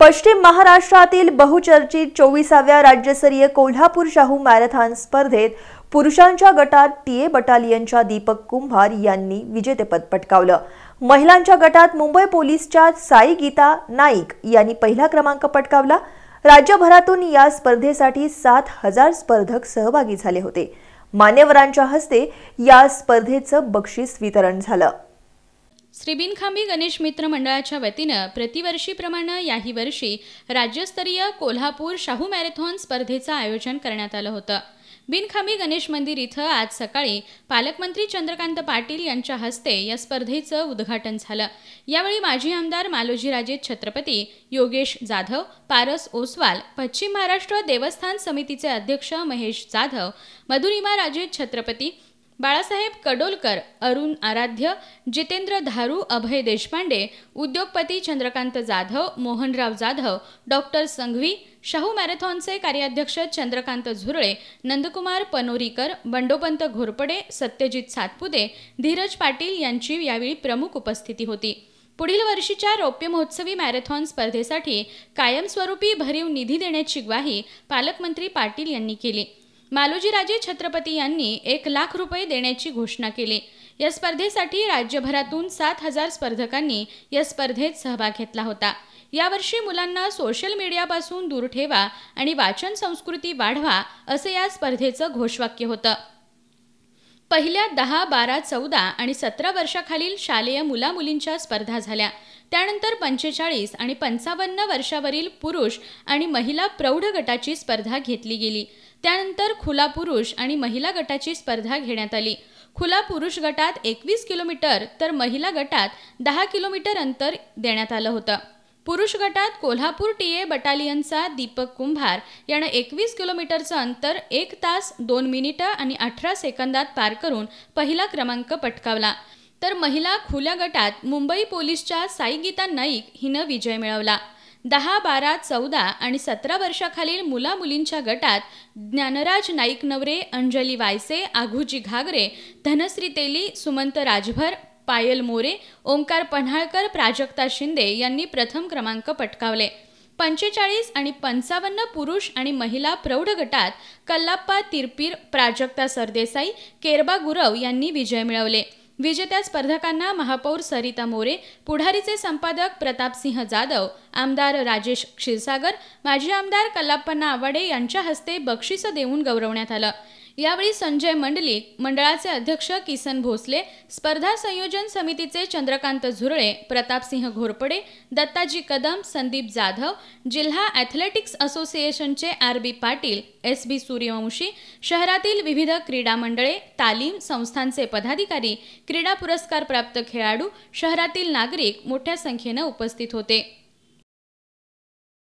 पश्चिम महाराष्ट्रातील बहुचर्चित चोवीसाव्या राज्यस्तरीय कोल्हापूर शाहू मॅरेथॉन स्पर्धेत पुरुषांच्या गटात टीए बटालियनच्या दीपक कुंभार यांनी विजेतेपद पटकावलं. महिलांच्या गटात मुंबई पोलीसच्या साई गीता नाईक यांनी पहिला क्रमांक पटकावला. राज्यभरातून या स्पर्धेसाठी सात हजार स्पर्धक सहभागी झाले होते. मान्यवरांच्या हस्ते या स्पर्धेचं बक्षीस वितरण झालं. श्री बिनखांबी गणेश मित्र मंडळाच्या वतीनं प्रतिवर्षीप्रमाणे याही वर्षी राज्यस्तरीय कोल्हापूर शाहू मॅरेथॉन स्पर्धेचं आयोजन करण्यात आलं होतं. बिनखांबी गणेश मंदिर इथं आज सकाळी पालकमंत्री चंद्रकांत पाटील यांच्या हस्ते या स्पर्धेचं उद्घाटन झालं. यावेळी माजी आमदार मालोजीराजे छत्रपती योगेश जाधव पारस ओसवाल पश्चिम महाराष्ट्र देवस्थान समितीचे अध्यक्ष महेश जाधव मधुरिमा राजे छत्रपती बाळासाहेब कडोलकर अरुण आराध्य जितेंद्र धारू अभय देशपांडे उद्योगपती चंद्रकांत जाधव मोहनराव जाधव डॉक्टर संघवी शाहू मॅरेथॉनचे कार्याध्यक्ष चंद्रकांत झुरळे नंदकुमार पनोरीकर बंडोपंत घोरपडे सत्यजित सातपुते धीरज पाटील यांची यावेळी प्रमुख उपस्थिती होती. पुढील वर्षीच्या रौप्य महोत्सवी मॅरेथॉन स्पर्धेसाठी कायमस्वरूपी भरीव निधी देण्याची ग्वाही पालकमंत्री पाटील यांनी केली. मालोजीराजे छत्रपती यांनी एक लाख रुपये देण्याची घोषणा केली. या स्पर्धेसाठी राज्यभरातून सात हजार स्पर्धकांनी या स्पर्धेत सहभाग घेतला होता. यावर्षी मुलांना सोशल मीडियापासून दूर ठेवा आणि वाचन संस्कृती वाढवा असं या स्पर्धेचं घोषवाक्य होतं. पहिल्या दहा बारा चौदा आणि सतरा वर्षाखालील शालेय मुलामुलींच्या स्पर्धा झाल्या. त्यानंतर पंचेचाळीस आणि पंचावन्न वर्षावरील पुरुष आणि महिला प्रौढ गटाची स्पर्धा घेतली गेली. त्यानंतर खुला पुरुष आणि महिला गटाची स्पर्धा घेण्यात आली. खुला पुरुष गटात एकवीस किलोमीटर तर महिला गटात दहा किलोमीटर अंतर देण्यात आलं होतं. पुरुष गटात कोल्हापूर टी ए बटालियनचा दीपक कुंभार यानं एकवीस किलोमीटरचं अंतर एक तास दोन मिनिटं आणि अठरा सेकंदात पार करून पहिला क्रमांक पटकावला. तर महिला खुल्या गटात मुंबई पोलीसच्या साई गीता नाईक हिनं विजय मिळवला. दहा बारा चौदा आणि सतरा वर्षाखालील मुला मुलींच्या गटात ज्ञानराज नाईक नवरे अंजली वायसे आघुजी घागरे धनश्री तेली सुमंत राजभर पायल मोरे ओंकार पन्हाळकर प्राजक्ता शिंदे यांनी प्रथम क्रमांक पटकावले. पंचेचाळीस आणि पंचावन्न पुरुष आणि महिला प्रौढ गटात कल्लाप्पा तिरपीर प्राजक्ता सरदेसाई केरबा गुरव यांनी विजय मिळवले. विजेत्या स्पर्धकांना महापौर सरिता मोरे पुढारीचे संपादक प्रतापसिंह जाधव आमदार राजेश क्षीरसागर माजी आमदार कल्लाप्पन्ना आवाडे यांच्या हस्ते बक्षिसं देऊन गौरवण्यात आलं. यावेळी संजय मंडलिक मंडळाचे अध्यक्ष किसन भोसले स्पर्धा संयोजन समितीचे चंद्रकांत झुरळे प्रतापसिंह घोरपडे दत्ताजी कदम संदीप जाधव जिल्हा ॲथलेटिक्स असोसिएशनचे R B Patil S B Suryavanshi शहरातील विविध क्रीडा मंडळे तालीम संस्थांचे पदाधिकारी क्रीडा पुरस्कार प्राप्त खेळाडू शहरातील नागरिक मोठ्या संख्येनं उपस्थित होते.